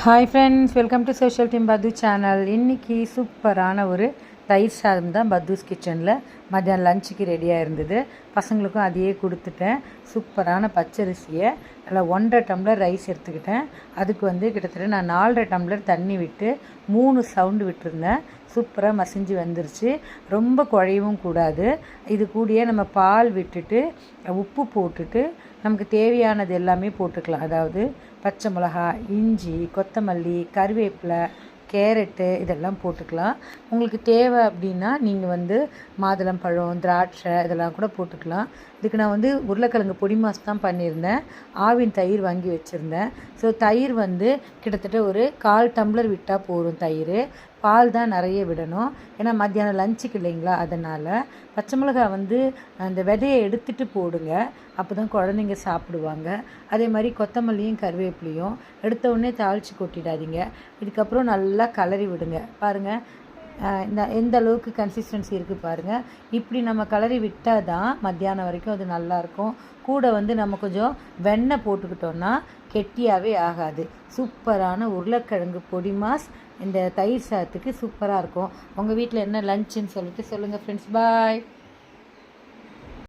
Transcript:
Hi friends welcome to social team பது channel இன்றைக்கி சூப்பரான ஒரு தயிர் சாதம் தான் பத்தூஸ் கிச்சனில் மத்தியானம் லஞ்சுக்கு ரெடியாக இருந்தது. பசங்களுக்கும் அதையே கொடுத்துட்டேன். சூப்பரான பச்சரிசியை. நல்லா ஒன்றரை டம்ளர் ரைஸ் எடுத்துக்கிட்டேன். அதுக்கு வந்து கிட்டத்தட்ட நான் நாலரை டம்ளர் தண்ணி விட்டு மூணு சவுண்டு விட்டுருந்தேன். சூப்பராக மசிஞ்சு வந்துருச்சு. ரொம்ப குழையவும் கூடாது. இது கூடயே நம்ம பால் விட்டுட்டு உப்பு போட்டுட்டு நமக்கு தேவையானது எல்லாமே போட்டுக்கலாம். அதாவது பச்சை மிளகா இஞ்சி கொத்தமல்லி கருவேப்பிலை கேரட்டு இதெல்லாம் போட்டுக்கலாம். உங்களுக்கு தேவை அப்படின்னா நீங்கள் வந்து மாதுளம்பழம் திராட்சை இதெல்லாம் கூட போட்டுக்கலாம். இதுக்கு நான் வந்து உருளைக்கிழங்கு பொடி மாஸ் தான் பண்ணியிருந்தேன். ஆவின் தயிர் வாங்கி வச்சுருந்தேன். ஸோ தயிர் வந்து கிட்டத்தட்ட ஒரு கால் டம்ளர் விட்டால் போதும் தயிர். பால் தான் நிறைய விடணும். ஏன்னா மத்தியானம் லஞ்சுக்கு இல்லைங்களா? அதனால் பச்சை மிளகாய் வந்து அந்த விதையை எடுத்துகிட்டு போடுங்க. அப்போ தான் குழந்தைங்க சாப்பிடுவாங்க. அதே மாதிரி கொத்தமல்லியும் கருவேப்பிலையும் எடுத்த உடனே தாளித்து கொட்டிடாதீங்க. இதுக்கப்புறம் நல்லா கலரி விடுங்க. பாருங்கள் இந்த எந்த அளவுக்கு கன்சிஸ்டன்சி இருக்குது பாருங்கள் இப்படி நம்ம கலரி விட்டால் தான் மத்தியானம் வரைக்கும் அது நல்லாயிருக்கும் கூட வந்து நம்ம கொஞ்சம் வெண்ணெய் போட்டுக்கிட்டோன்னா கெட்டியாகவே ஆகாது. சூப்பரான உருளைக்கிழங்கு பொடி மாஸ் இந்த தயிர் சாதத்துக்கு சூப்பராக இருக்கும். உங்கள் வீட்டில் என்ன லஞ்சுன்னு சொல்லிட்டு சொல்லுங்கள் ஃப்ரெண்ட்ஸ் பாய்